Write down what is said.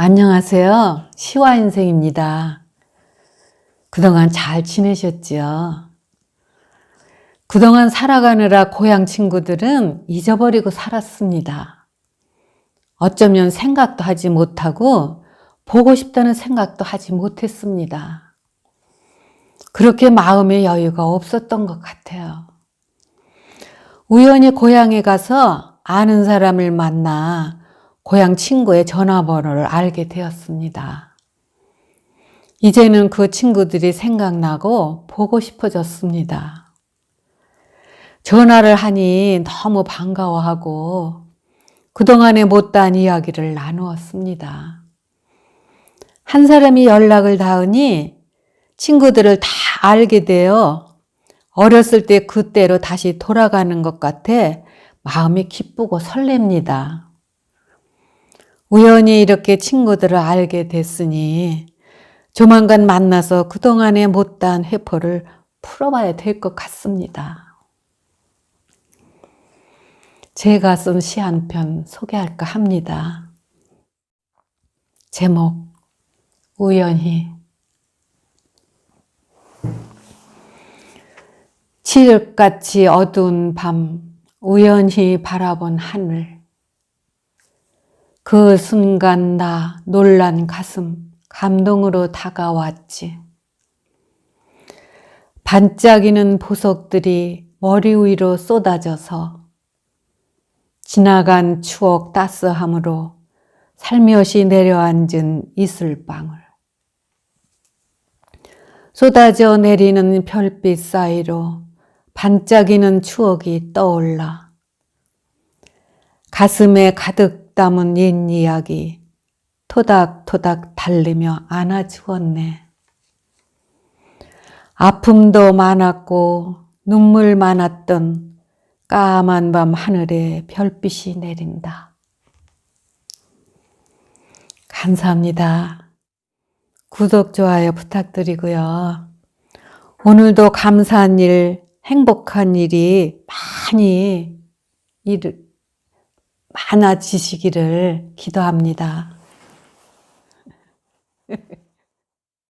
안녕하세요. 시와인생입니다. 그동안 잘 지내셨죠? 그동안 살아가느라 고향 친구들은 잊어버리고 살았습니다. 어쩌면 생각도 하지 못하고 보고 싶다는 생각도 하지 못했습니다. 그렇게 마음의 여유가 없었던 것 같아요. 우연히 고향에 가서 아는 사람을 만나 고향 친구의 전화번호를 알게 되었습니다. 이제는 그 친구들이 생각나고 보고 싶어졌습니다. 전화를 하니 너무 반가워하고 그동안에 못다한 이야기를 나누었습니다. 한 사람이 연락을 닿으니 친구들을 다 알게 되어 어렸을 때 그때로 다시 돌아가는 것 같아 마음이 기쁘고 설렙니다. 우연히 이렇게 친구들을 알게 됐으니 조만간 만나서 그동안의 못다한 회포를 풀어봐야 될 것 같습니다. 제가 쓴 시 한 편 소개할까 합니다. 제목, 우연히. 칠흑같이 어두운 밤, 우연히 바라본 하늘. 그 순간 나 놀란 가슴 감동으로 다가왔지. 반짝이는 보석들이 머리 위로 쏟아져서 지나간 추억 따스함으로 살며시 내려앉은 이슬방울. 쏟아져 내리는 별빛 사이로 반짝이는 추억이 떠올라 가슴에 가득 담은 옛 이야기 토닥토닥 달래며 안아주었네. 아픔도 많았고 눈물 많았던 까만 밤 하늘에 별빛이 내린다. 감사합니다. 구독, 좋아요 부탁드리고요. 오늘도 감사한 일, 행복한 일이 많이 일, 많아지시기를 기도합니다.